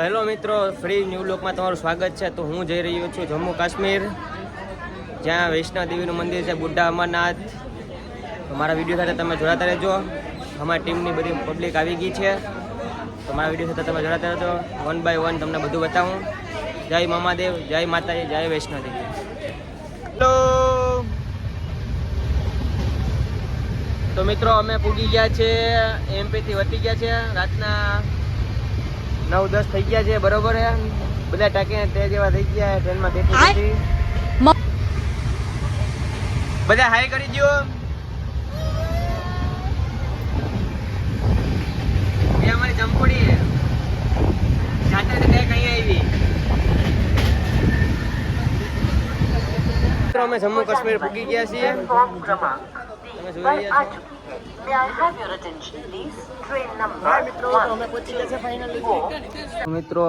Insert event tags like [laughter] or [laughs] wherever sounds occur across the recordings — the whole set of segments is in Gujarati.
હેલો મિત્રો, ફ્રી ન્યૂ લોકમાં તમારું સ્વાગત છે. તો હું જઈ રહ્યો છું જમ્મુ કાશ્મીર. જ્યાં વૈષ્ણવ દેવીનું મંદિર છે બુદ્ધા અમરનાથ. તો મારા વીડિયો સાથે તમે જોડાતા રહેજો. અમારી ટીમની બધી પબ્લિક આવી ગઈ છે. તો મારા વીડિયો સાથે તમે જોડાતા રહેજો. વન બાય વન તમને બધું બતાવું. જય મામાદેવ જય માતાજી, જય વૈષ્ણવ દેવી હેલો. તો મિત્રો, અમે પૂગી ગયા છે એમપીથી વધી ગયા છે. રાતના નવ દસ થઈ ગયા છે બરોબર બધા ટાંકીને તે જેવા થઈ ગયા ટ્રેનમાં બેઠી હતી બધા હાઈ કરી દો અમારી જમપુડી છે. જાતે કઈ આવી. અમે જમ્મુ કાશ્મીર પૂકી ગયા છીએ. તમે જોઈ રહ્યા છો. મિત્રો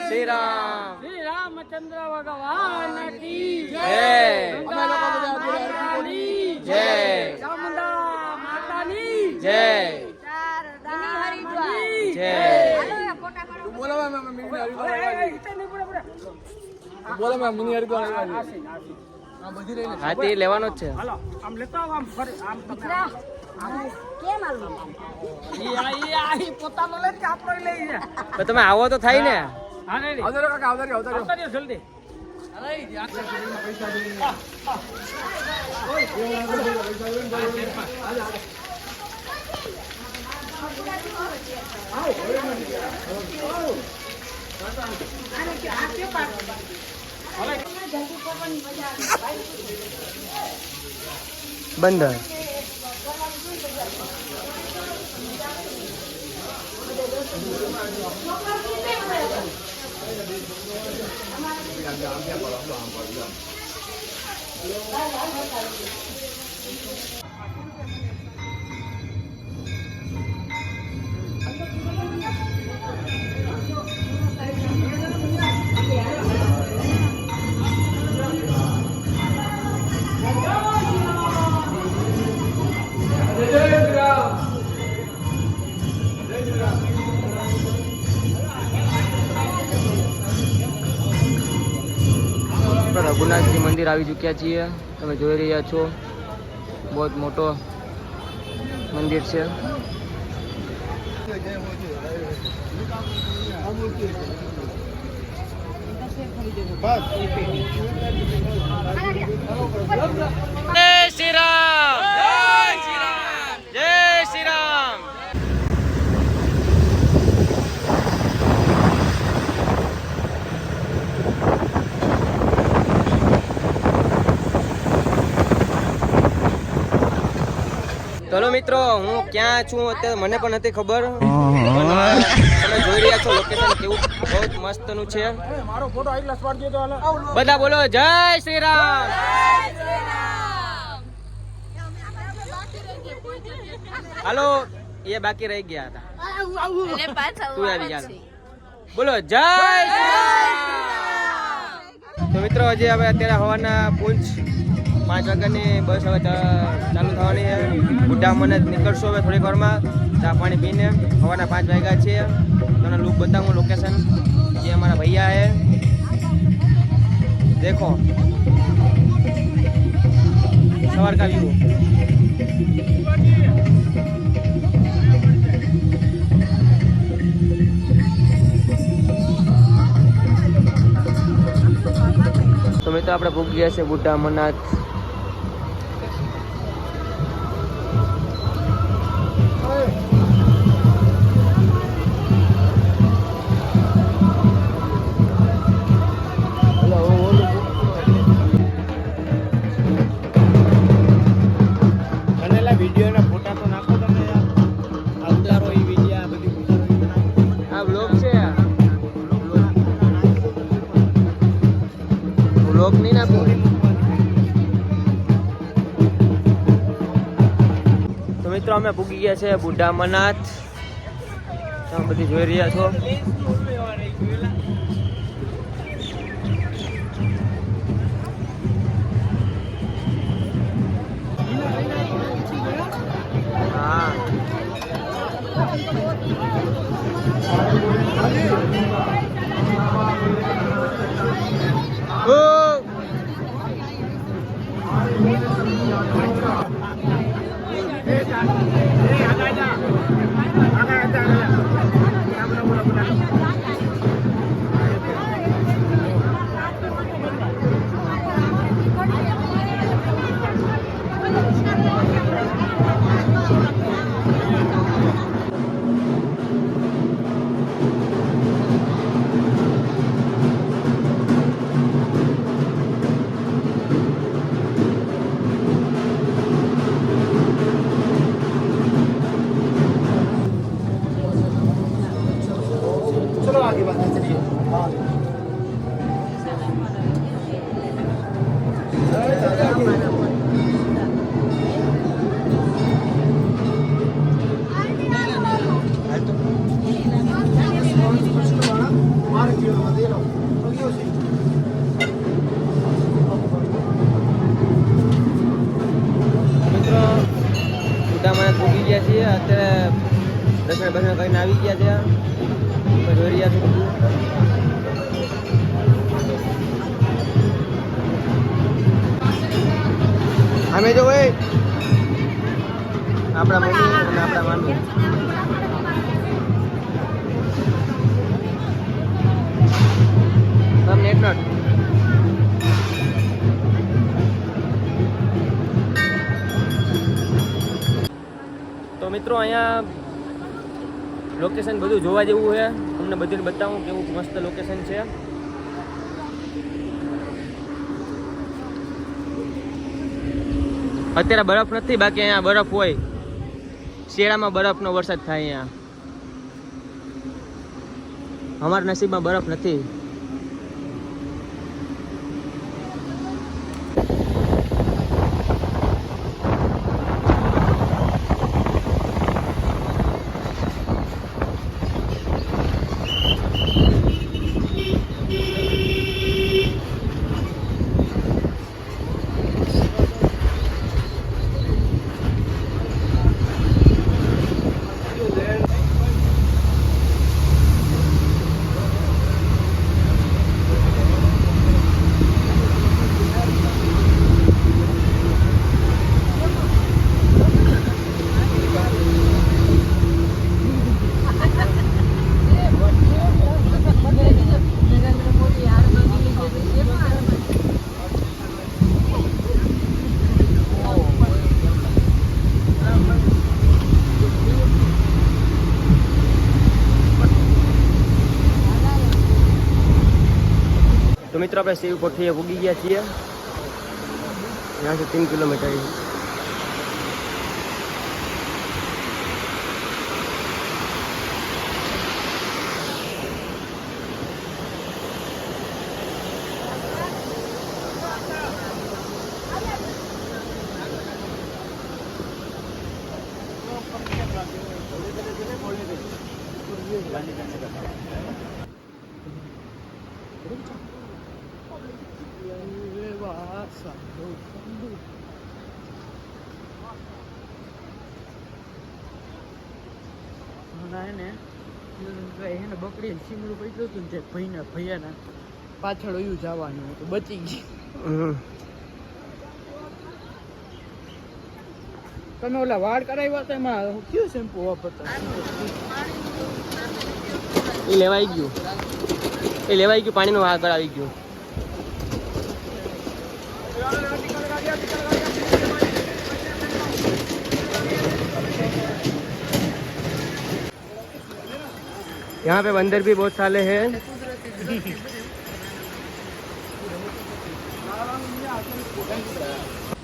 શ્રી રામ. શ્રી રામચંદ્ર ભગવાન કી જય. જય. ચામુંડા માતાની જય શારદાની જય લેવાનો જ છે. હાલો મેમ લેતો આવો, આમ ફરી આમ ઈ આ- ઈ આ ઈ પોતાનો લે કે આપણો લઈ જાય. તો તમે આવો તો થાય ને. જલ્દી. રેડી આવતા રહ્યો જલ્દી મંદિર આવી ચૂક્યા છીએ. તમે જોઈ રહ્યા છો. બહુ મોટો મંદિર છે. જય શ્રી રામ જય શ્રી રામ જય શ્રી રામ ચલો મિત્રો હું ક્યાં છું અત્યારે મને પણ નથી ખબર. તમે જોઈ રહ્યા છો લોકેશન કેવું બહુ જ મસ્તનું છે. બધા બોલો જય શ્રી રામ હાલો એ બાકી રહી ગયા હતા. તું આવી જા. બોલો જય શ્રી રામ તો મિત્રો હજી હવે અત્યારે હવાના પૂંછ પાંચ વાગ્યાની બસ હવે ચાલુ થવાની છે. બુઢા મને નીકળશું હવે થોડીક વારમાં. ચા પાણી પીને સવારના પાંચ વાગ્યા છે. તમને લુક બતાવું લોકેશન જે અમારા ભૈયા છે. દેખો. સવાર કા વ્યૂ તો આપણે ભૂખ ગયા છે બુઢા અમરનાથ અમે પૂગી ગયા છે બુઢા મનાથ તમે બધી જોઈ રહ્યા છો. Oh! Come on, baby. ગયા છીએ, અત્યારે દર્શન બર્શન કરીને આવી ગયા છે. જોઈ રહ્યા છું અમે જો ભાઈ, આપણા મમ્મી અને આપણા મામી. તમને નેટ મિત્રો, અહીંયા લોકેશન બધું જોવા જેવું છે. તમને બધું બતાવું કેવું મસ્ત લોકેશન છે. અત્યારે બરફ નથી, બાકી અહીંયા બરફ હોય. શિયાળામાં બરફનો વરસાદ થાય અહીંયા. અમારા નસીબમાં બરફ નથી તો મિત્રો આપણે શિવ કોઠીએ ઉગી ગયા છીએ. ત્યાંથી ત્રણ કિલોમીટર. છે. એને બકરી સીમડું પડ્યું હતું ને તે ભૈયા ભૈયાના પાછળ ઓયું જવાનું હતું બચી ગઈ હમ. તમે ઓલા વાળ કરાવ્યા હતા એમાં કયું શેમ્પુ વાપરતા એ લેવાઈ ગયું એ લેવાઈ ગયું પાણીનું વાળ કરાવી ગયું यहाँ पे बंदर भी बहुत साले हैं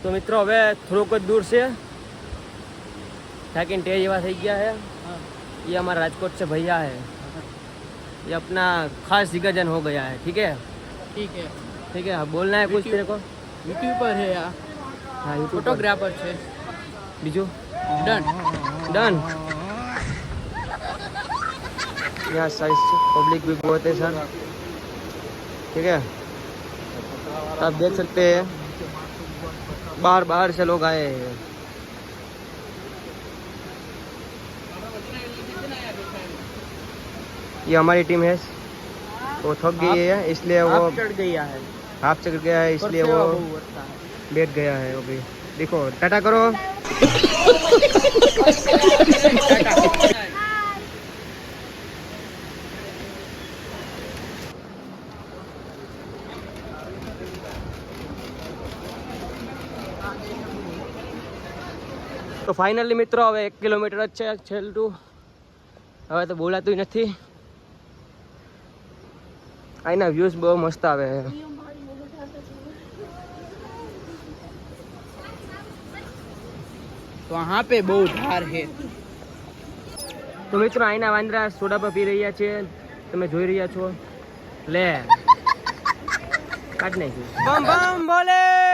તો મિત્રો હવે થોડુંક જ દૂર છે થાકીને ટેજ એવા થઈ ગયા है ये हमारा राजकोट से भैया है ये अपना खास जिगरजन हो गया है ठीक है ઠીક હે ठीक है अब बोलना है कुछ तेरे को યુટ્યુબર હે આ हाँ यूट्यूब पर। ફોટોગ્રાફર છે बीजू ડન डन यहाँ साइज़ पब्लिक भी बहुत है सर। ठीक है? आप देख सकते हैं बाहर बाहर से लोग आए हैं। ये हमारी टीम है। वो थक गई है इसलिए वो चढ़ गया है। हाफ़ चढ़ गया है इसलिए वो बैठ गया है वो भी देखो टाटा करो। [laughs] તો ફાઇનલી મિત્રો હવે એક કિલોમીટર જ છેલ્લું. હવે તો બોલાતું નથી. અહીંના વ્યૂઝ બહુ મસ્ત આવે છે. વહાં બહુ ધાર હે. તો મિત્રો આઈના વાંદરા સોડા પર પી રહ્યા છે. તમે જોઈ રહ્યા છો. લે. કાટ નાખ્યું